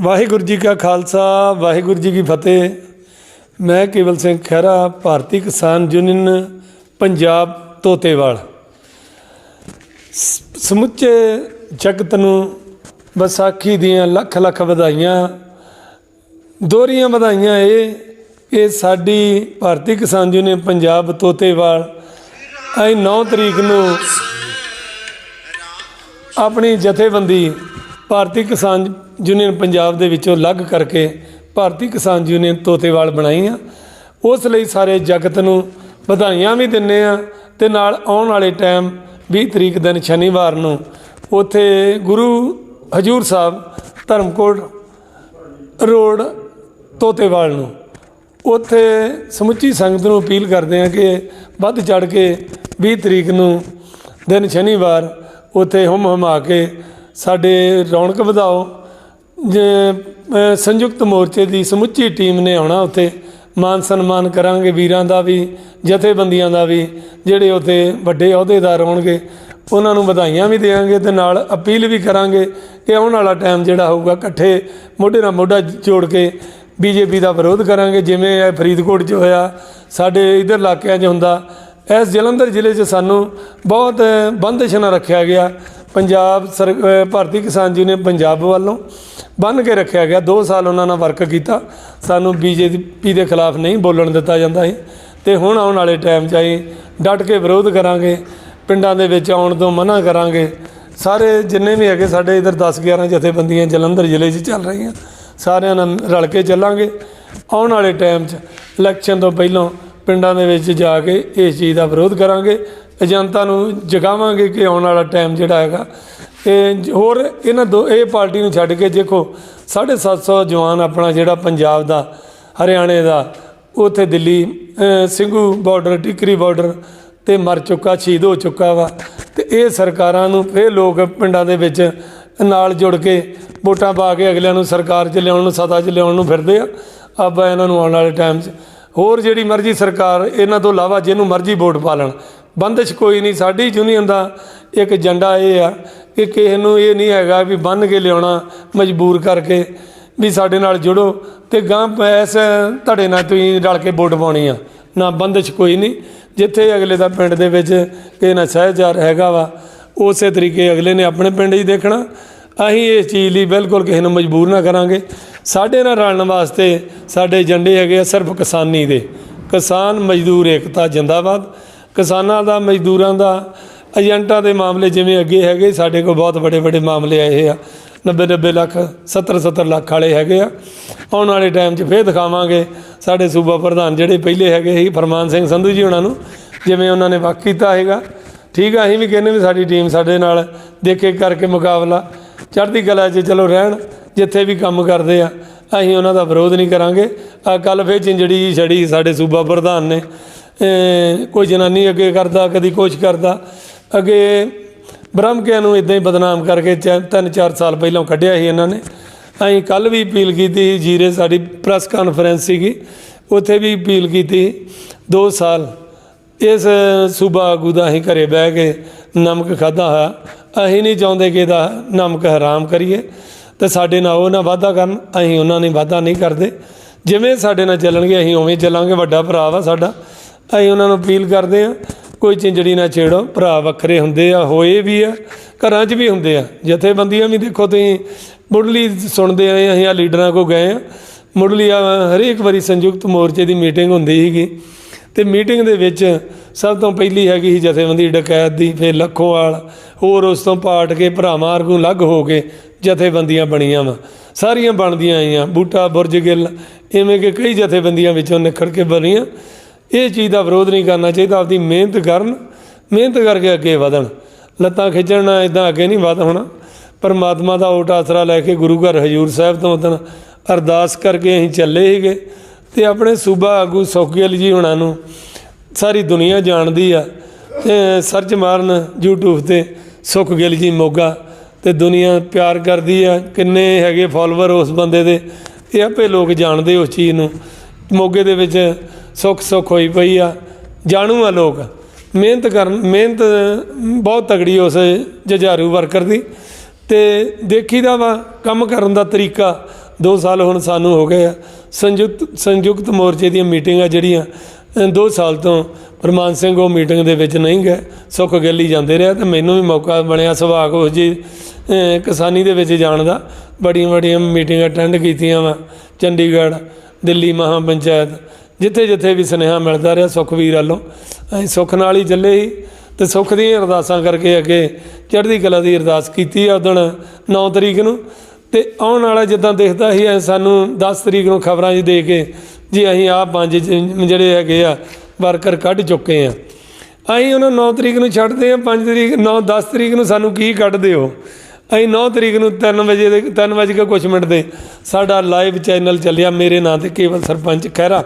ਵਾਹਿਗੁਰੂ ਜੀ ਕਾ ਖਾਲਸਾ, ਵਾਹਿਗੁਰੂ ਜੀ ਕੀ ਫਤਿਹ। ਮੈਂ ਕੇਵਲ ਸਿੰਘ ਖਹਿਰਾ, ਭਾਰਤੀ ਕਿਸਾਨ ਯੂਨੀਅਨ, ਪੰਜਾਬ ਤੋਤੇਵਾਲ। ਸ- ਸਮੁੱਚੇ ਜਗਤ ਨੂੰ ਵਿਸਾਖੀ ਦੀਆਂ ਲੱਖ ਲੱਖ ਵਧਾਈਆਂ, ਦੋਹਰੀਆਂ ਵਧਾਈਆਂ ਇਹ ਕਿ ਸਾਡੀ ਭਾਰਤੀ ਕਿਸਾਨ ਯੂਨੀਅਨ ਪੰਜਾਬ ਤੋਤੇਵਾਲ। ਅਸੀਂ 9 ਤਰੀਕ ਨੂੰ ਆਪਣੀ ਜਥੇਬੰਦੀ ਭਾਰਤੀ ਕਿਸਾਨ ਯੂਨੀਅਨ ਪੰਜਾਬ ਦੇ ਵਿੱਚੋਂ ਅਲੱਗ ਕਰਕੇ ਭਾਰਤੀ ਕਿਸਾਨ ਯੂਨੀਅਨ ਤੋਤੇਵਾਲ ਬਣਾਈ ਆ। ਉਸ ਲਈ ਸਾਰੇ ਜਗਤ ਨੂੰ ਵਧਾਈਆਂ ਵੀ ਦਿੰਨੇ ਆ ਤੇ ਨਾਲ ਆਉਣ ਵਾਲੇ ਟਾਈਮ 20 ਤਰੀਕ ਦਿਨ ਸ਼ਨੀਵਾਰ ਨੂੰ ਉੱਥੇ ਗੁਰੂ ਹਜੂਰ ਸਾਹਿਬ ਧਰਮਕੋਟ ਰੋਡ ਤੋਤੇਵਾਲ ਨੂੰ। ਉੱਥੇ ਸਮੁੱਚੀ ਸੰਗਤ ਨੂੰ ਅਪੀਲ ਕਰਦੇ ਆ ਕਿ ਵੱਧ ਚੜ ਕੇ 20 ਤਰੀਕ ਨੂੰ ਦਿਨ ਸ਼ਨੀਵਾਰ ਉੱਥੇ ਹੁਮ ਹਮਾ ਕੇ ਸਾਡੇ ਰੌਣਕ ਵਧਾਓ। ਜੇ ਸੰਯੁਕਤ ਮੋਰਚੇ ਦੀ ਸਮੁੱਚੀ ਟੀਮ ਨੇ ਆਉਣਾ ਉੱਥੇ, ਮਾਨ ਸਨਮਾਨ ਕਰਾਂਗੇ ਵੀਰਾਂ ਦਾ ਵੀ, ਜਥੇਬੰਦੀਆਂ ਦਾ ਵੀ, ਜਿਹੜੇ ਉੱਥੇ ਵੱਡੇ ਅਹੁਦੇਦਾਰ ਹੋਣਗੇ, ਉਹਨਾਂ ਨੂੰ ਵਧਾਈਆਂ ਵੀ ਦੇਵਾਂਗੇ ਤੇ ਨਾਲ ਅਪੀਲ ਵੀ ਕਰਾਂਗੇ ਕਿ ਆਉਣ ਵਾਲਾ ਟਾਈਮ ਜਿਹੜਾ ਹੋਊਗਾ ਇਕੱਠੇ ਮੋਢੇ ਨਾਲ ਮੋਢਾ ਜੋੜ ਕੇ ਬੀਜੇਪੀ ਦਾ ਵਿਰੋਧ ਕਰਾਂਗੇ, ਜਿਵੇਂ ਇਹ ਫਰੀਦਕੋਟ 'ਚ ਹੋਇਆ, ਸਾਡੇ ਇਧਰ ਇਲਾਕਿਆਂ 'ਚ ਹੁੰਦਾ। ਇਸ ਜਲੰਧਰ ਜ਼ਿਲ੍ਹੇ 'ਚ ਸਾਨੂੰ ਬਹੁਤ ਬੰਦਸ਼ ਨਾਲ ਰੱਖਿਆ ਗਿਆ। ਪੰਜਾਬ ਸਰ ਭਾਰਤੀ ਕਿਸਾਨ ਯੂਨੀਅਨ ਪੰਜਾਬ ਵੱਲੋਂ ਬੰਨ ਕੇ ਰੱਖਿਆ ਗਿਆ। 2 ਸਾਲ ਉਹਨਾਂ ਨਾਲ ਵਰਕ ਕੀਤਾ। ਸਾਨੂੰ ਬੀਜੇਪੀ ਦੇ ਖਿਲਾਫ ਨਹੀਂ ਬੋਲਣ ਦਿੱਤਾ ਜਾਂਦਾ ਸੀ। ਤੇ ਹੁਣ ਆਉਣ ਵਾਲੇ ਟਾਈਮ 'ਚ ਅਸੀਂ ਡਟ ਕੇ ਵਿਰੋਧ ਕਰਾਂਗੇ। ਪਿੰਡਾਂ ਦੇ ਵਿੱਚ ਆਉਣ ਤੋਂ ਮਨਾ ਕਰਾਂਗੇ। ਸਾਰੇ ਜਿੰਨੇ ਵੀ ਹੈਗੇ ਸਾਡੇ ਇਧਰ 10 11 ਜਥੇਬੰਦੀਆਂ ਜਲੰਧਰ ਜ਼ਿਲ੍ਹੇ 'ਚ ਚੱਲ ਰਹੀਆਂ। ਸਾਰਿਆਂ ਨਾਲ ਰਲ ਕੇ ਚੱਲਾਂਗੇ। ਆਉਣ ਵਾਲੇ ਟਾਈਮ 'ਚ ਇਲੈਕਸ਼ਨ ਤੋਂ ਪਹਿਲਾਂ ਪਿੰਡਾਂ ਦੇ ਵਿੱਚ ਜਾ ਕੇ ਇਸ ਚੀਜ਼ ਦਾ ਵਿਰੋਧ ਕਰਾਂਗੇ। ਏਜੰਟਾਂ ਨੂੰ ਜਗਾਵਾਂਗੇ ਕਿ ਆਉਣ ਵਾਲਾ ਟਾਈਮ ਜਿਹੜਾ ਹੈਗਾ ਇਹ ਹੋਰ ਇਹਨਾਂ ਦੋ ਇਹ ਪਾਰਟੀ ਨੂੰ ਛੱਡ ਕੇ ਦੇਖੋ 750 ਜਵਾਨ ਆਪਣਾ ਜਿਹੜਾ ਪੰਜਾਬ ਦਾ ਹਰਿਆਣੇ ਦਾ ਉੱਥੇ ਦਿੱਲੀ ਅ, ਸਿੰਘੂ ਬਾਰਡਰ ਟਿਕਰੀ ਬਾਰਡਰ ਤੇ ਮਰ ਚੁੱਕਾ ਸ਼ਹੀਦ ਹੋ ਚੁੱਕਾ ਵਾ। ਤੇ ਇਹ ਸਰਕਾਰਾਂ ਨੂੰ ਇਹ ਲੋਕ ਪਿੰਡਾਂ ਦੇ ਵਿੱਚ ਨਾਲ ਜੁੜ ਕੇ ਵੋਟਾਂ ਪਾ ਕੇ ਅਗਲਿਆਂ ਨੂੰ ਸਰਕਾਰ 'ਚ ਲਿਆਉਣ ਨੂੰ ਸਤਾ 'ਚ ਲਿਆਉਣ ਨੂੰ ਫਿਰਦੇ ਆ। ਆਪਾਂ ਇਹਨਾਂ ਨੂੰ ਆਉਣ ਵਾਲੇ ਟਾਈਮ 'ਚ ਹੋਰ ਜਿਹੜੀ ਮਰਜ਼ੀ ਸਰਕਾਰ ਇਹਨਾਂ ਤੋਂ ਇਲਾਵਾ ਜਿਹਨੂੰ ਮਰਜ਼ੀ ਵੋਟ ਪਾ ਲੈਣ ਬੰਦਸ਼ ਕੋਈ ਨਹੀਂ, ਸਾਡੀ ਯੂਨੀਅਨ ਦਾ ਇੱਕ ਏਜੰਡਾ ਇਹ ਆ ਕਿ ਕਿਸੇ ਨੂੰ ਇਹ ਨਹੀਂ ਹੈਗਾ ਵੀ ਬੰਨ ਕੇ ਲਿਆਉਣਾ ਮਜਬੂਰ ਕਰਕੇ ਵੀ ਸਾਡੇ ਨਾਲ ਜੁੜੋ ਤੇ ਗਾਂ ਐਸ ਧੜੇ ਨਾਲ ਤੁਸੀਂ ਰਲ ਕੇ ਵੋਟ ਪਾਉਣੀ ਆ। ਨਾ ਬੰਦਸ਼ ਕੋਈ ਨਹੀਂ, ਜਿੱਥੇ ਅਗਲੇ ਦਾ ਪਿੰਡ ਦੇ ਵਿੱਚ ਕਿਸੇ ਨਾਲ ਸਹਿਜਾਰ ਹੈਗਾ ਵਾ, ਉਸੇ ਤਰੀਕੇ ਅਗਲੇ ਨੇ ਆਪਣੇ ਪਿੰਡ ਹੀ ਦੇਖਣਾ। ਅਸੀਂ ਇਸ ਚੀਜ਼ ਲਈ ਬਿਲਕੁਲ ਕਿਸੇ ਨੂੰ ਮਜਬੂਰ ਨਾ ਕਰਾਂਗੇ। ਸਾਡੇ ਨਾਲ ਰਲਣ ਵਾਸਤੇ ਸਾਡੇ ਏਜੰਡੇ ਹੈਗੇ ਆ ਸਿਰਫ ਕਿਸਾਨੀ ਦੇ। ਕਿਸਾਨ ਮਜ਼ਦੂਰ ਏਕਤਾ ਜਿੰਦਾਬਾਦ। ਕਿਸਾਨਾਂ ਦਾ, ਮਜ਼ਦੂਰਾਂ ਦਾ, ਏਜੰਟਾਂ ਦੇ ਮਾਮਲੇ ਜਿਵੇਂ ਅੱਗੇ ਹੈਗੇ, ਸਾਡੇ ਕੋਲ ਬਹੁਤ ਵੱਡੇ ਵੱਡੇ ਮਾਮਲੇ ਆਏ ਆ। 90 90 ਲੱਖ 70 70 ਲੱਖ ਵਾਲੇ ਹੈਗੇ ਆ। ਆਉਣ ਵਾਲੇ ਟਾਈਮ 'ਚ ਫੇਰ ਦਿਖਾਵਾਂਗੇ। ਸਾਡੇ ਸੂਬਾ ਪ੍ਰਧਾਨ ਜਿਹੜੇ ਪਹਿਲੇ ਹੈਗੇ ਸੀ, ਫਰਮਾਨ ਸਿੰਘ ਸੰਧੂ ਜੀ ਉਹਨਾਂ ਨੂੰ, ਜਿਵੇਂ ਉਹਨਾਂ ਨੇ ਵਕ ਕੀਤਾ ਹੈਗਾ ਠੀਕ ਆ, ਅਸੀਂ ਵੀ ਕਹਿੰਦੇ ਵੀ ਸਾਡੀ ਟੀਮ ਸਾਡੇ ਨਾਲ ਦੇਖੇ ਕਰਕੇ ਮੁਕਾਬਲਾ। ਚੜ੍ਹਦੀ ਕਲਾ 'ਚ ਚਲੋ ਰਹਿਣ, ਜਿੱਥੇ ਵੀ ਕੰਮ ਕਰਦੇ ਆ, ਅਸੀਂ ਉਹਨਾਂ ਦਾ ਵਿਰੋਧ ਨਹੀਂ ਕਰਾਂਗੇ। ਆ ਕੱਲ ਫੇਰ ਚਿੰਜੜੀ ਜੀ ਛੜੀ ਸਾਡੇ ਸੂਬਾ ਪ੍ਰਧਾਨ ਨੇ। ਕੋਈ ਜਨਾਨੀ ਅੱਗੇ ਕਰਦਾ, ਕਦੀ ਕੁਛ ਕਰਦਾ। ਅੱਗੇ ਬ੍ਰਹਮਕਿਆਂ ਨੂੰ ਇਦਾਂ ਹੀ ਬਦਨਾਮ ਕਰਕੇ ਚੈ- ਤਿੰਨ, ਚਾਰ ਸਾਲ ਪਹਿਲਾਂ ਕੱਢਿਆ ਸੀ ਇਹਨਾਂ ਨੇ। ਅਸੀਂ ਕੱਲ ਵੀ ਅਪੀਲ ਕੀਤੀ ਜੀਰੇ ਸਾਡੀ ਪ੍ਰੈਸ ਕਾਨਫਰੰਸ ਸੀਗੀ, ਉੱਥੇ ਵੀ ਅਪੀਲ ਕੀਤੀ 2 ਸਾਲ ਇਸ ਸੂਬਾ ਆਗੂ ਦਾ ਅਸੀਂ ਘਰੇ ਬਹਿ ਕੇ ਨਮਕ ਖਾਦਾ ਹੋਇਆ। ਅਸੀਂ ਨਹੀਂ ਚਾਹੁੰਦੇ ਕਿ ਇਹਦਾ ਨਮਕ ਹਰਾਮ ਕਰੀਏ। ਤੇ ਸਾਡੇ ਨਾਲ ਉਹ ਨਾ ਵਾਅਦਾ ਕਰਨ, ਅਸੀਂ ਉਹਨਾਂ ਨੇ ਵਾਅਦਾ ਨਹੀਂ ਕਰਦੇ। ਜਿਵੇਂ ਸਾਡੇ ਨਾਲ ਚੱਲਣਗੇ, ਅਸੀਂ ਉਵੇਂ ਚੱਲਾਂਗੇ, ਵੱਡਾ ਭਰਾ ਵਾ ਸਾਡਾ। ਅਸੀਂ ਉਹਨਾਂ ਨੂੰ ਅਪੀਲ ਕਰਦੇ ਹਾਂ, ਕੋਈ ਚਿੰਜੜੀ ਨਾ ਛੇੜੋ, ਭਰਾ ਵੱਖਰੇ ਹੁੰਦੇ ਆ, ਹੋਏ ਵੀ ਆ, ਘਰਾਂ 'ਚ ਵੀ ਹੁੰਦੇ ਆ। ਜਥੇਬੰਦੀਆਂ ਵੀ ਦੇਖੋ ਤੁਸੀਂ, ਮੁੱਢਲੀ ਸੁਣਦੇ ਆਏ ਅਸੀਂ ਆ ਲੀਡਰਾਂ ਕੋ ਗਏ ਆ ਮੁੱਢਲੀ ਆ ਹਰੇਕ ਵਾਰੀ ਸੰਯੁਕਤ ਮੋਰਚੇ ਦੀ ਮੀਟਿੰਗ ਹੁੰਦੀ ਸੀਗੀ। ਤੇ ਮੀਟਿੰਗ ਦੇ ਵਿੱਚ ਸਭ ਤੋਂ ਪਹਿਲੀ ਹੈਗੀ ਸੀ ਜਥੇਬੰਦੀ ਡਕੈਤ ਦੀ, ਫਿਰ ਲੱਖੋਵਾਲ, ਹੋਰ ਉਸ ਤੋਂ ਪਾਟ ਕੇ ਭਰਾਵਾਂ ਵਰਗੂ ਅਲੱਗ ਹੋ ਕੇ ਜਥੇਬੰਦੀਆਂ ਬਣੀਆਂ ਵਾ। ਸਾਰੀਆਂ ਬਣਦੀਆਂ ਆਈਆਂ, ਬੂਟਾ, ਬੁਰਜ ਗਿੱਲ ਐਵੇਂ ਕਿ ਕਈ ਜਥੇਬੰਦੀਆਂ ਵਿੱਚੋਂ ਨਿਖੜ ਕੇ ਬਣੀਆਂ। ਇਹ ਚੀਜ਼ ਦਾ ਵਿਰੋਧ ਨਹੀਂ ਕਰਨਾ ਚਾਹੀਦਾ, ਆਪਦੀ ਮਿਹਨਤ ਕਰਨ, ਮਿਹਨਤ ਕਰਕੇ ਅੱਗੇ ਵਧਣ। ਲੱਤਾਂ ਖਿੱਚਣ ਨਾਲ ਇਦਾਂ ਅੱਗੇ ਨਹੀਂ ਵਧ ਹੋਣਾ। ਪਰਮਾਤਮਾ ਦਾ ਓਟ ਆਸਰਾ ਲੈ ਕੇ ਗੁਰੂ ਘਰ ਹਜੂਰ ਸਾਹਿਬ ਤੋਂ ਉਦਣ ਅਰਦਾਸ ਕਰਕੇ ਅਸੀਂ ਚੱਲੇ ਸੀਗੇ ਤੇ ਆਪਣੇ ਸੂਬਾ ਆਗੂ ਸੁਖਗਿੱਲ ਜੀ ਹੁਣਾਂ ਨੂੰ ਸਾਰੀ ਦੁਨੀਆ ਜਾਣਦੀ ਆ ਤੇ ਸਰਚ ਮਾਰਨ YouTube ਤੇ ਸੁਖਗਿੱਲ ਜੀ ਮੋਗਾ ਤੇ ਦੁਨੀਆ ਪਿਆਰ ਕਰਦੀ ਆ, ਕਿੰਨੇ ਹੈਗੇ ਫਾਲੋਅਰ ਉਸ ਬੰਦੇ ਦੇ। ਇਹ ਆਪੇ ਲੋਕ ਜਾਣਦੇ ਉਸ ਚੀਜ਼ ਨੂੰ। ਮੋਗੇ ਦੇ ਵਿੱਚ ਸੁੱਖ ਸੁੱਖ ਹੋਈ ਪਈ ਆ, ਜਾਣੂ ਆ ਲੋਕ। ਮਿਹਨਤ ਕਰਨ, ਮਿਹਨਤ ਬਹੁਤ ਤਗੜੀ ਉਸ ਜਜਾਰੂ ਵਰਕਰ ਦੀ। ਤੇ ਦੇਖੀਦਾ ਵਾ ਕੰਮ ਕਰਨ ਦਾ ਤਰੀਕਾ 2 ਸਾਲ ਹੁਣ ਸਾਨੂੰ ਹੋ ਗਏ ਆ। ਸੰਯੁਕਤ ਸੰਯੁਕਤ ਮੋਰਚੇ ਦੀਆਂ ਮੀਟਿੰਗਾਂ ਜਿਹੜੀਆਂ 2 ਸਾਲ ਤੋਂ ਪ੍ਰਮਾਨ ਸਿੰਘ ਉਹ ਮੀਟਿੰਗ ਦੇ ਵਿੱਚ ਨਹੀਂ ਗਏ, ਸੁੱਖ ਗੱਲ ਜਾਂਦੇ ਰਿਹਾ ਤੇ ਮੈਨੂੰ ਵੀ ਮੌਕਾ ਬਣਿਆ ਸੁਭਾਗ ਉਸ ਜੀ ਕਿਸਾਨੀ ਦੇ ਵਿੱਚ ਜਾਣ ਦਾ। ਬੜੀਆਂ ਬੜੀਆਂ ਮੀਟਿੰਗਾਂ ਅਟੈਂਡ ਕੀਤੀਆਂ ਵਾ, ਚੰਡੀਗੜ੍ਹ, ਦਿੱਲੀ ਮਹਾ ਪੰਚਾਇਤ ਜਿੱਥੇ ਜਿੱਥੇ ਵੀ ਸੁਨੇਹਾ ਮਿਲਦਾ ਰਿਹਾ ਸੁਖਵੀਰ ਵੱਲੋਂ, ਅਸੀਂ ਸੁੱਖ ਨਾਲ ਹੀ ਚੱਲੇ ਸੀ ਤੇ ਸੁੱਖ ਦੀਆਂ ਅਰਦਾਸਾਂ ਕਰਕੇ ਅੱਗੇ ਚੜ੍ਹਦੀ ਕਲਾ ਦੀ ਅਰਦਾਸ ਕੀਤੀ ਆ ਉਦਣ 9 ਤਰੀਕ ਨੂੰ। ਤੇ ਆਉਣ ਵਾਲਾ ਜਿੱਦਾਂ ਦੇਖਦਾ ਸੀ ਐਂ ਸਾਨੂੰ 10 ਤਰੀਕ ਨੂੰ ਖਬਰਾਂ 'ਚ ਦੇ ਕੇ ਜੀ ਅਸੀਂ ਆਹ ਪੰਜ ਜਿਹੜੇ ਹੈਗੇ ਆ, ਵਰਕਰ ਕੱਢ ਚੁੱਕੇ ਆ। ਅਸੀਂ ਉਹਨਾਂ 9 ਤਰੀਕ ਨੂੰ ਛੱਡਦੇ ਆ 5 ਤਰੀਕ 9 10 ਤਰੀਕ ਨੂੰ ਸਾਨੂੰ ਕੀ ਕੱਢਦੇ ਹੋ? ਅਸੀਂ 9 ਤਰੀਕ ਨੂੰ 3 ਵਜੇ ਦੇ 3 ਵਜੇ ਕੇ ਕੁਝ ਮਿੰਟ ਦੇ ਸਾਡਾ ਲਾਈਵ ਚੈਨਲ ਚੱਲਿਆ, ਮੇਰੇ ਨਾਂ ਤੇ ਕੇਵਲ ਸਰਪੰਚ ਖਹਿਰਾ।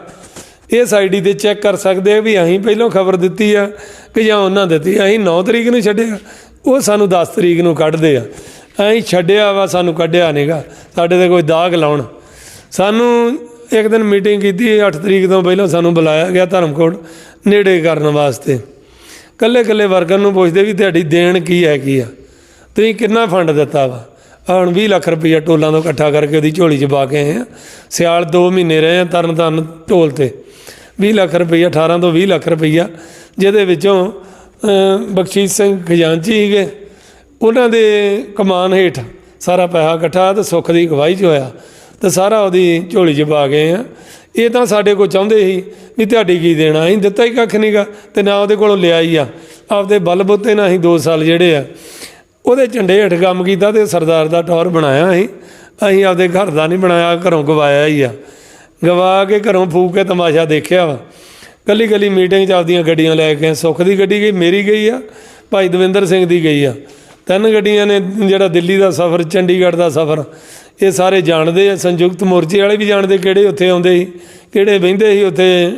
ਇਸ ਆਈਡੀ ਤੇ ਚੈੱਕ ਕਰ ਸਕਦੇ ਆ ਵੀ ਅਸੀਂ ਪਹਿਲਾਂ ਖਬਰ ਦਿੱਤੀ ਆ ਕਿ ਜਾਂ ਉਹਨਾਂ ਦਿੱਤੀ ਅਸੀਂ 9 ਤਰੀਕ ਨੂੰ ਛੱਡਿਆ। ਉਹ ਸਾਨੂੰ 10 ਤਰੀਕ ਨੂੰ ਕੱਢਦੇ ਆ। ਅਸੀਂ ਛੱਡਿਆ ਵਾ, ਸਾਨੂੰ ਕੱਢਿਆ ਨਹੀਂਗਾ ਸਾਡੇ ਤੇ ਕੋਈ ਦਾਗ ਲਾਉਣ। ਸਾਨੂੰ ਇੱਕ ਦਿਨ ਮੀਟਿੰਗ ਕੀਤੀ 8 ਤਰੀਕ ਤੋਂ ਪਹਿਲਾਂ ਸਾਨੂੰ ਬੁਲਾਇਆ ਗਿਆ ਧਰਮਕੋਟ ਨੇੜੇ ਕਰਨ ਵਾਸਤੇ। ਕੱਲੇ ਕੱਲੇ ਵਰਕਰ ਨੂੰ ਪੁੱਛਦੇ ਵੀ ਤੁਹਾਡੀ ਦੇਣ ਕੀ ਹੈ, ਕੀ ਆ? ਤੁਸੀਂ ਕਿੰਨਾ ਫੰਡ ਦਿੱਤਾ ਵਾ? ਹੁਣ 20 ਲੱਖ ਰੁਪਈਆ ਟੋਲਾਂ ਤੋਂ ਇਕੱਠਾ ਕਰਕੇ ਉਹਦੀ ਝੋਲੀ 'ਚ ਪਾ ਕੇ ਆਏ ਆ। ਸਿਆਲ 2 ਮਹੀਨੇ ਰਹੇ ਆ ਤਰਨ ਤਾਰਨ ਢੋਲ ਤੇ। 20 ਲੱਖ ਰੁਪਈਆ 18 ਤੋਂ 20 ਲੱਖ ਰੁਪਈਆ ਜਿਹਦੇ ਵਿੱਚੋਂ ਅਮ, ਬਖਸ਼ੀਸ਼ ਸਿੰਘ ਖਜ਼ਾਨਚੀ ਸੀਗੇ ਉਹਨਾਂ ਦੇ ਕਮਾਨ ਹੇਠ ਸਾਰਾ ਪੈਸਾ ਇਕੱਠਾ ਤੇ ਸੁੱਖ ਦੀ ਅਗਵਾਈ 'ਚ ਹੋਇਆ ਤੇ ਸਾਰਾ ਉਹਦੀ ਝੋਲੀ 'ਚ ਪਾ ਗਏ ਆ। ਇਹ ਤਾਂ ਸਾਡੇ ਕੋਲ ਚਾਹੁੰਦੇ ਸੀ ਵੀ ਤੁਹਾਡੀ ਕੀ ਦੇਣਾ ਅਸੀਂ ਦਿੱਤਾ ਹੀ ਕੱਖ ਨਹੀਂਗਾ ਤੇ ਨਾ ਉਹਦੇ ਕੋਲੋਂ ਲਿਆ ਹੀ ਆ। ਆਪਦੇ ਬਲਬੁੱਤੇ ਨਾਲ ਅਸੀਂ 2 ਸਾਲ ਜਿਹੜੇ ਆ ਉਹਦੇ ਝੰਡੇ ਹੇਠ ਕੰਮ ਕੀਤਾ ਤੇ ਸਰਦਾਰ ਦਾ ਟੌਰ ਬਣਾਇਆ ਅਸੀਂ ਅਸੀਂ ਆਪਦੇ ਘਰ ਦਾ ਨਹੀਂ ਬਣਾਇਆ ਘਰੋਂ ਗਵਾਇਆ ਹੀ ਆ। ਗਵਾ ਕੇ ਘਰੋਂ ਫੂਕ ਕੇ ਤਮਾਸ਼ਾ ਦੇਖਿਆ ਵਾ। ਕੱਲੀ ਕੱਲੀ ਮੀਟਿੰਗ 'ਚ ਆਪਦੀਆਂ ਗੱਡੀਆਂ ਲੈ ਕੇ ਸੁੱਖ ਦੀ ਗੱਡੀ ਗਈ, ਮੇਰੀ ਗਈ ਆ, ਭਾਈ ਦਵਿੰਦਰ ਸਿੰਘ ਦੀ ਗਈ ਆ। ਤਿੰਨ ਗੱਡੀਆਂ ਨੇ ਜਿਹੜਾ ਦਿੱਲੀ ਦਾ ਸਫ਼ਰ, ਚੰਡੀਗੜ੍ਹ ਦਾ ਸਫ਼ਰ, ਇਹ ਸਾਰੇ ਜਾਣਦੇ ਆ। ਸੰਯੁਕਤ ਮੋਰਚੇ ਵਾਲੇ ਵੀ ਜਾਣਦੇ ਕਿਹੜੇ ਉੱਥੇ ਆਉਂਦੇ ਸੀ, ਕਿਹੜੇ ਬਹਿੰਦੇ ਸੀ ਉੱਥੇ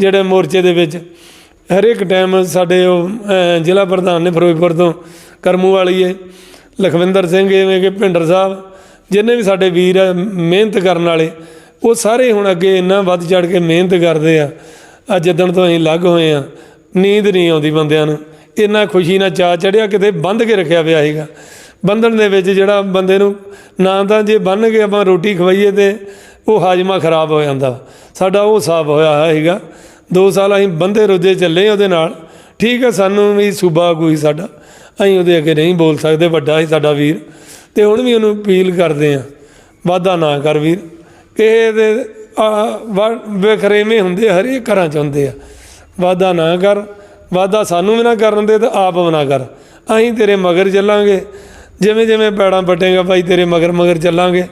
ਜਿਹੜੇ ਮੋਰਚੇ ਦੇ ਵਿੱਚ। ਹਰ ਇੱਕ ਟਾਈਮ ਸਾਡੇ ਉਹ ਜ਼ਿਲ੍ਹਾ ਪ੍ਰਧਾਨ ਨੇ ਫਿਰੋਜ਼ਪੁਰ ਤੋਂ ਕਰਮੂ ਵਾਲੀਏ ਲਖਵਿੰਦਰ ਸਿੰਘ ਐਵੇਂ ਕਿ ਭਿੰਡਰ ਸਾਹਿਬ, ਜਿੰਨੇ ਵੀ ਸਾਡੇ ਵੀਰ ਆ, ਮਿਹਨਤ ਕਰਨ ਵਾਲੇ ਉਹ ਸਾਰੇ ਹੁਣ ਅੱਗੇ ਇੰਨਾ ਵੱਧ ਚੜ ਕੇ ਮਿਹਨਤ ਕਰਦੇ ਆ। ਅੱਜ ਜਿੱਦਣ ਤੋਂ ਅਸੀਂ ਲੱਗ ਹੋਏ ਆ, ਨੀਂਦ ਨਹੀਂ ਆਉਂਦੀ ਬੰਦਿਆਂ ਨੂੰ। ਇੰਨਾ ਖੁਸ਼ੀ ਨਾਲ ਚਾ ਚੜਿਆ ਕਿਤੇ ਬੰਦ ਕੇ ਰੱਖਿਆ ਪਿਆ ਸੀਗਾ। ਬੰਧਨ ਦੇ ਵਿੱਚ ਜਿਹੜਾ ਬੰਦੇ ਨੂੰ ਨਾ ਤਾਂ ਜੇ ਬੰਨ ਕੇ ਆਪਾਂ ਰੋਟੀ ਖਵਾਈਏ ਤੇ ਉਹ ਹਾਜ਼ਮਾ ਖਰਾਬ ਹੋ ਜਾਂਦਾ। ਸਾਡਾ ਉਹ ਸਾਫ਼ ਹੋਇਆ ਹੋਇਆ ਸੀਗਾ। 2 ਸਾਲ ਅਸੀਂ ਬੰਦੇ ਰੋਜੇ ਚੱਲੇ ਉਹਦੇ ਨਾਲ। ਠੀਕ ਹੈ ਸਾਨੂੰ ਵੀ ਸੂਬਾ ਕੋਈ ਸਾਡਾ। ਅਸੀਂ ਉਹਦੇ ਅੱਗੇ ਨਹੀਂ ਬੋਲ ਸਕਦੇ, ਵੱਡਾ ਹੀ ਸਾਡਾ ਵੀਰ। ਤੇ ਹੁਣ ਵੀ ਉਹਨੂੰ ਅਪੀਲ ਕਰਦੇ ਆ ਵਾਦਾ ਨਾ ਕਰ ਵੀਰ। ਕਿਸੇ ਦੇ ਵੇਖਰੇਵੇਂ ਹੁੰਦੇ ਹਰੇਕ ਘਰਾਂ ਚ ਹੁੰਦੇ ਆ। ਵਾਦਾ ਨਾ ਕਰ ਵਾਦਾ ਸਾਨੂੰ ਵੀ ਨਾ ਕਰਨ ਦੇ ਤੇ ਆਪ ਵੀ ਨਾ ਕਰ। ਅਸੀਂ ਤੇਰੇ ਮਗਰ ਚੱਲਾਂਗੇ। ਜਿਵੇਂ ਜਿਵੇਂ ਪੈੜਾਂ ਪਟੇਗਾ ਭਾਈ, ਤੇਰੇ ਮਗਰ ਮਗਰ ਚੱਲਾਂਗੇ।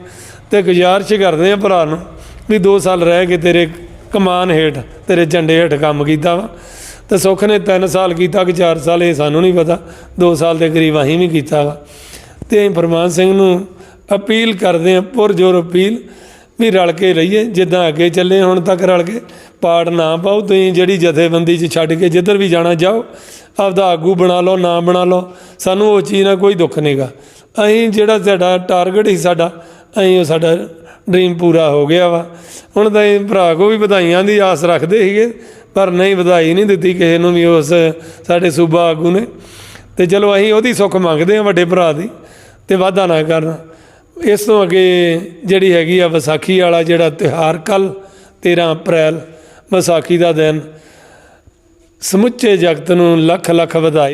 ਤੇ ਗੁਜ਼ਾਰਿਸ਼ ਕਰਦੇ ਆ ਭਰਾ ਨੂੰ ਵੀ 2 ਸਾਲ ਰਹਿ ਕੇ ਤੇਰੇ ਕਮਾਨ ਹੇਠ, ਤੇਰੇ ਝੰਡੇ ਹੇਠ ਕੰਮ ਕੀਤਾ ਵਾ। ਤੇ ਸੁੱਖ ਨੇ 3 ਸਾਲ ਕੀਤਾ ਕਿ 4 ਸਾਲ, ਇਹ ਸਾਨੂੰ ਨਹੀਂ ਪਤਾ। 2 ਸਾਲ ਦੇ ਕਰੀਬ ਅਸੀਂ ਵੀ ਕੀਤਾ ਵਾ। ਤੇ ਅਸੀਂ ਫਰਮਾਨ ਸਿੰਘ ਨੂੰ ਅਪੀਲ ਕਰਦੇ ਆ, ਪੁਰਜੋਰ ਅਪੀਲ ਵੀ ਰਲ ਕੇ ਰਹੀਏ, ਜਿੱਦਾਂ ਅੱਗੇ ਚੱਲੇ, ਹੁਣ ਤੱਕ ਰਲ ਕੇ। ਪਾੜ ਨਾ ਪਾਓ, ਤੁਸੀਂ ਜਿਹੜੀ ਜਥੇਬੰਦੀ 'ਚ ਛੱਡ ਕੇ ਜਿੱਧਰ ਵੀ ਜਾਣਾ ਜਾਓ, ਆਪਦਾ ਆਗੂ ਬਣਾ ਲਓ ਨਾ ਬਣਾ ਲਓ। ਸਾਨੂੰ ਉਹ ਚੀਜ਼ ਨਾਲ ਕੋਈ ਦੁੱਖ ਨਹੀਂਗਾ ਅਸੀਂ ਜਿਹੜਾ ਸਾਡਾ ਟਾਰਗੇਟ ਸੀ ਸਾਡਾ, ਅਸੀਂ ਉਹ ਸਾਡਾ ਡ੍ਰੀਮ ਪੂਰਾ ਹੋ ਗਿਆ ਵਾ। ਹੁਣ ਤਾਂ ਇਹ ਭਰਾ ਕੋ ਵੀ ਵਧਾਈਆਂ ਦੀ ਆਸ ਰੱਖਦੇ ਸੀਗੇ, ਪਰ ਨਹੀਂ, ਵਧਾਈ ਨਹੀਂ ਦਿੱਤੀ ਕਿਸੇ ਨੂੰ ਵੀ ਉਸ ਸਾਡੇ ਸੂਬਾ ਆਗੂ ਨੇ। ਤੇ ਚਲੋ ਅਸੀਂ ਉਹਦੀ ਸੁੱਖ ਮੰਗਦੇ ਹਾਂ ਵੱਡੇ ਭਰਾ ਦੀ, ਤੇ ਵਾਧਾ ਨਾ ਕਰਨਾ। ਇਸ ਤੋਂ ਅੱਗੇ ਜਿਹੜੀ ਹੈਗੀ ਆ ਵਿਸਾਖੀ ਵਾਲਾ ਜਿਹੜਾ ਤਿਉਹਾਰ ਕੱਲ 13 ਅਪ੍ਰੈਲ ਵਿਸਾਖੀ ਦਾ ਦਿਨ ਸਮੁੱਚੇ ਜਗਤ ਨੂੰ ਲੱਖ ਲੱਖ ਵਧਾਈ।